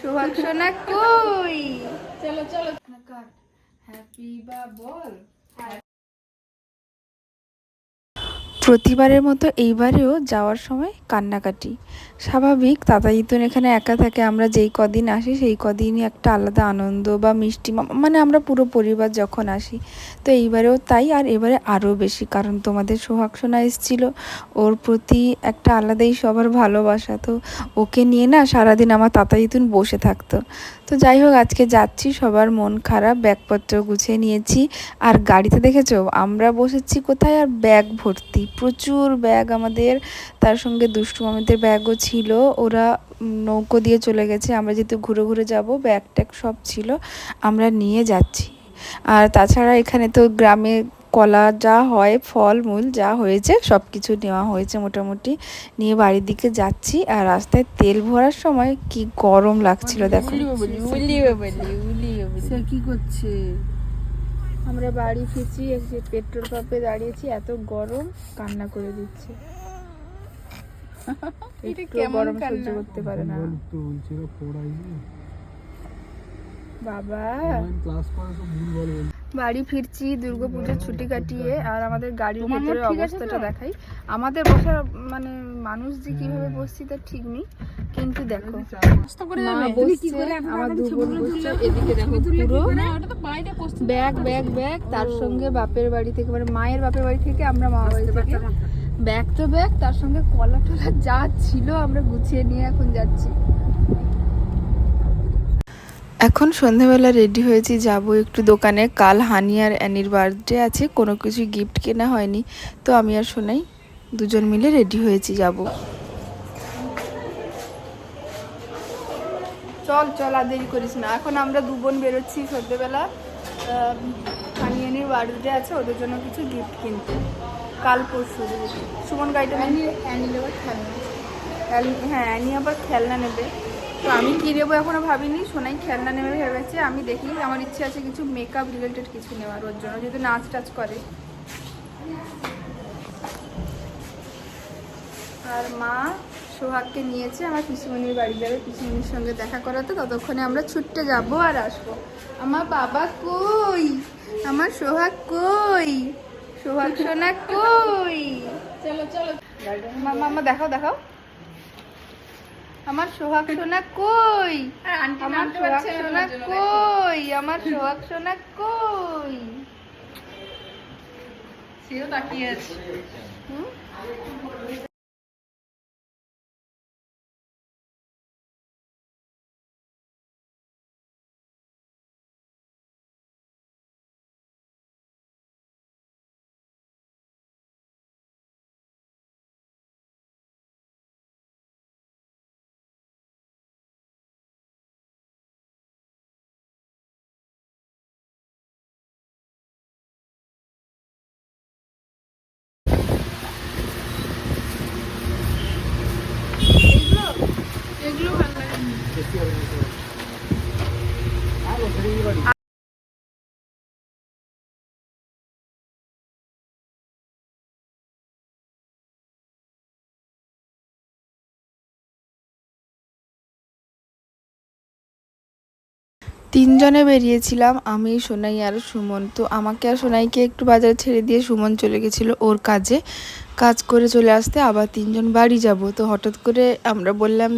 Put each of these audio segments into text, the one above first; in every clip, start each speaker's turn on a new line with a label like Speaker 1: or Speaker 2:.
Speaker 1: সোহাগ সোনা কই?
Speaker 2: চলো চলো। হ্যাপি বা বল?
Speaker 1: প্রতিবারের মতো এইবারেও যাওয়ার সময় কান্নাকাটি। স্বাভাবিক দাদা জিতুন এখানে একা থাকে, আমরা যেই কদিন আসি সেই কদিনই একটা আলাদা আনন্দ বা মিষ্টি মানে আমরা পুরো পরিবার যখন আসি, তো এইবারেও তাই, আর এবারে আরও বেশি, কারণ তোমাদের সোহাগ সোনা এসেছিল, ওর প্রতি একটা আলাদাই সবার ভালোবাসা, তো ওকে নিয়ে না সারাদিন আমার তাতা জিতুন বসে থাকতো। তো যাই হোক, আজকে যাচ্ছি, সবার মন খারাপ, ব্যাগপত্র গুছিয়ে নিয়েছি। আর গাড়িতে দেখেছ, আমরা বসেছি কোথায়? আর ব্যাগ ভর্তি, প্রচুর ব্যাগ আমাদের। তার সঙ্গে দুষ্টু মামিদের ব্যাগও ছিল, ওরা নৌকো দিয়ে চলে গেছে। আমরা যেহেতু ঘুরে ঘুরে যাব, ব্যাগ ট্যাগ সব ছিল, আমরা নিয়ে যাচ্ছি। আর তাছাড়া এখানে তো গ্রামে কলা যা হয় ফল মূল যা হয়েছে সব কিছু নেওয়া হয়েছে মোটামুটি। নিয়ে বাড়ির দিকে যাচ্ছি আর রাস্তায় তেল ভরার সময় কি গরম লাগছিল দেখো।
Speaker 2: কি করছে?
Speaker 1: আমরা বাড়ি ফিরছি এসে পেট্রোল পাম্পে দাঁড়িয়েছি এত গরম কান্না করে দিচ্ছে। গরম সহ্য করতে পারে না। বাবা।
Speaker 3: ক্লাস করা ভুল
Speaker 1: বাড়ি ফিরছি দুর্গাপুজোর ছুটি কাটিয়ে আর আমাদের গাড়ির ভেতরে অবস্থাটা দেখাই। আমাদের বসার মানে মানুষ যে কীভাবে বসছি তার ঠিক নেই। কিন্তু দেখো আমার দু বোন বসছে এদিকে দেখো পুরো। ব্যাগ ব্যাগ ব্যাগ তার সঙ্গে বাপের বাড়ি থেকে মানে মায়ের বাপের বাড়ি থেকে আমরা মামা বাড়ি থেকে ব্যাগ তো ব্যাগ তার সঙ্গে কলা টলা যা ছিল আমরা গুছিয়ে নিয়ে এখন যাচ্ছি। এখন সন্ধেবেলা রেডি হয়েছি যাব একটু দোকানে। কাল হানি আর অ্যানির বার্থডে আছে কোনো কিছু গিফট কেনা হয়নি। তো আমি আর শোনাই দুজন মিলে রেডি হয়েছি যাব। চল চল আর দেরি করিস না। এখন আমরা দু বোন বেরোচ্ছি সন্ধ্যেবেলা। হানি অ্যানির বার্থডে আছে ওদের জন্য কিছু গিফট কিনতে। কাল পরশু সুমন গাড়িটা হ্যাঁ অ্যানি আবার খেলনা নেবে। তো আমি কী নেব এখনও ভাবিনি? সোনাই খেলনা নেবে ভেবেছে। আমি দেখি আমার ইচ্ছে আছে কিছু মেকআপ রিলেটেড কিছু নেওয়ার ওর জন্য যদি নাচ টাচ করে। আর মা সোহাগকে নিয়েছে আমার পিসিমণির বাড়ি যাবে পিসিমণির সঙ্গে দেখা করাতে। ততক্ষণে আমরা ছুটতে যাব আর আসব। আমার বাবা কই? আমার সোহাগ কই? সোহাগ সোনা কই?
Speaker 2: চলো চলো।
Speaker 1: মামা মামা দেখাও দেখাও। আমার সোহাগ সোনা কই?
Speaker 2: আন্টি
Speaker 1: আমার সোহাগ সোনা কই? আমার সোহাগ সোনা কই?
Speaker 2: সেও তাকিয়ে আছে।
Speaker 1: হুম? তিনজনে বেরিয়েছিলাম, আমি, সোনাই আর সুমন। তো আমাকে আর সোনাইকে একটু বাজারে ছেড়ে দিয়ে সুমন চলে গেছিল ওর কাজে। কাজ করে চলে আসতে আবার তিনজন বাড়ি যাব। তো হঠাৎ করে আমরা বললাম,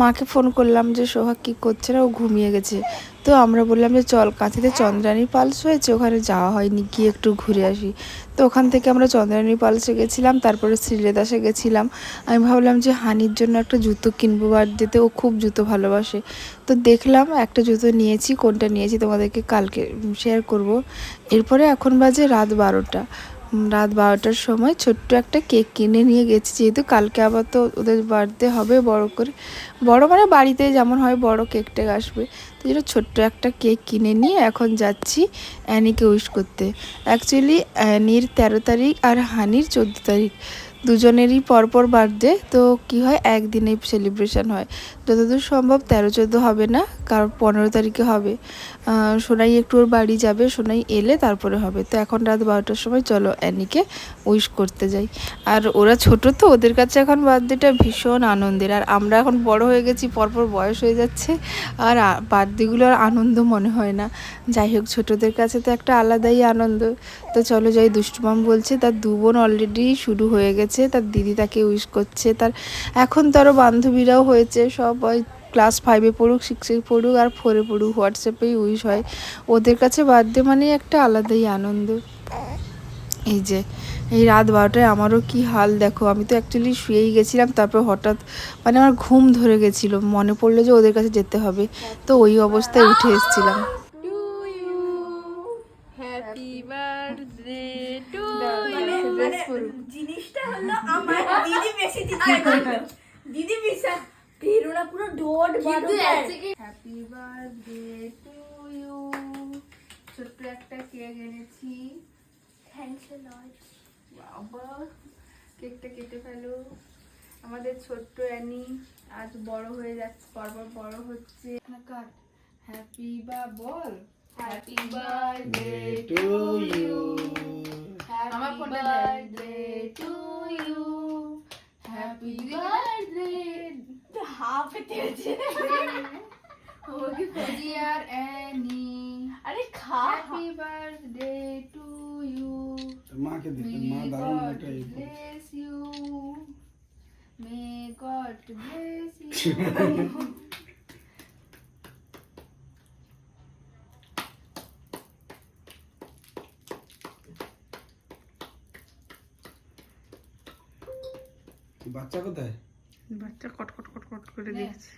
Speaker 1: মাকে ফোন করলাম যে সোহাগ কী করছে না? ও ঘুমিয়ে গেছে। তো আমরা বললাম যে, চল, কাঁথিতে চন্দ্রানী পালস হয়েছে, ওখানে যাওয়া হয়নি, গিয়ে একটু ঘুরে আসি। তো ওখান থেকে আমরা চন্দ্রানী পালসে গেছিলাম, তারপরে শ্রীলেদাসে গেছিলাম। আমি ভাবলাম যে, হানির জন্য একটা জুতো কিনবো বার্থডেতে ও খুব জুতো ভালোবাসে। তো দেখলাম একটা জুতো নিয়েছি, কোনটা নিয়েছি তোমাদেরকে কালকে শেয়ার করব। এরপরে এখন বাজে রাত বারোটা। রাত বারোটার সময় ছোট্ট একটা কেক কিনে নিয়ে গেছি, যেহেতু কালকে আবার তো ওদের বার্থডে হবে, বড় করে, বড় মানে বাড়িতে যেমন হয় বড় কেক টেক আসবে। তো যেটা ছোট্ট একটা কেক কিনে নিয়ে এখন যাচ্ছি অ্যানিকে উইশ করতে। অ্যাকচুয়ালি অ্যানির তেরো তারিখ আর হানির চোদ্দ তারিখ। দুজনেরই পরপর বার্থডে তো কি হয়? একদিনেই সেলিব্রেশন হয়। যতদূর সম্ভব তেরো চোদ্দ হবে না, কারণ পনেরো তারিখে হবে। সোনাই একটু ওর বাড়ি যাবে, সোনাই এলে তারপরে হবে। তো এখন রাত বারোটার সময় চলো অ্যানিকে উইশ করতে যাই। আর ওরা ছোট তো, ওদের কাছে এখন বার্থডেটা ভীষণ আনন্দের। আর আমরা এখন বড় হয়ে গেছি, পরপর বয়স হয়ে যাচ্ছে। আর বার্থডেগুলো আর আনন্দ মনে হয় না। যাই হোক, ছোটদের কাছে তো একটা আলাদাই আনন্দ। তো চলো যাই দুষ্টুমাম বলছে তার দু বোন অলরেডি শুরু হয়ে গেছে। তার দিদি তাকে উইশ করছে, তার এখন তো আরও বান্ধবীরাও হয়েছে, সবাই ক্লাস ফাইভে পড়ুক সিক্সে পড়ুক আর ফোরে পড়ুক হোয়াটসঅ্যাপেই উইশ হয়। ওদের কাছে বার্থডে মানে একটা আলাদাই আনন্দ। এই যে, এই রাত বারোটায় আমারও কি হাল দেখো, আমি তো অ্যাকচুয়ালি শুয়েই গেছিলাম, তারপর হঠাৎ মানে আমার ঘুম ধরে গেছিল, মনে পড়ল যে ওদের কাছে যেতে হবে। তো ওই অবস্থায় উঠে এসেছিলাম।
Speaker 4: দিদি বেশি দিদি ফেরোনা পুরো dot
Speaker 1: happy birthday to you ছোট্ট একটা কেক এনেছি।
Speaker 4: থ্যাঙ্কস এ লট
Speaker 1: বাবা কেকটা কেটে ফেলো। আমাদের ছোট্ট অ্যানি আজ বড় হয়ে যাচ্ছে পরপর বড় হচ্ছে। কাট। হ্যাপি বা বল। হ্যাপি বার্থডে
Speaker 3: টু ইউ
Speaker 1: আমার ফোনটা birthday to you happy birthday
Speaker 4: half হয়েছে
Speaker 1: ডিয়ার অ্যানি
Speaker 4: আরে খা
Speaker 1: হ্যাপি বার্থডে টু ইউ
Speaker 3: মাকে দিতে মা
Speaker 1: May
Speaker 3: দারুণ
Speaker 1: God
Speaker 3: একটা ইয়ে করে।
Speaker 1: bless you. May God bless
Speaker 3: বাচ্চা কোথায়
Speaker 1: বাচ্চা কট কট কট কট করে
Speaker 2: নে।
Speaker 1: দিয়েছে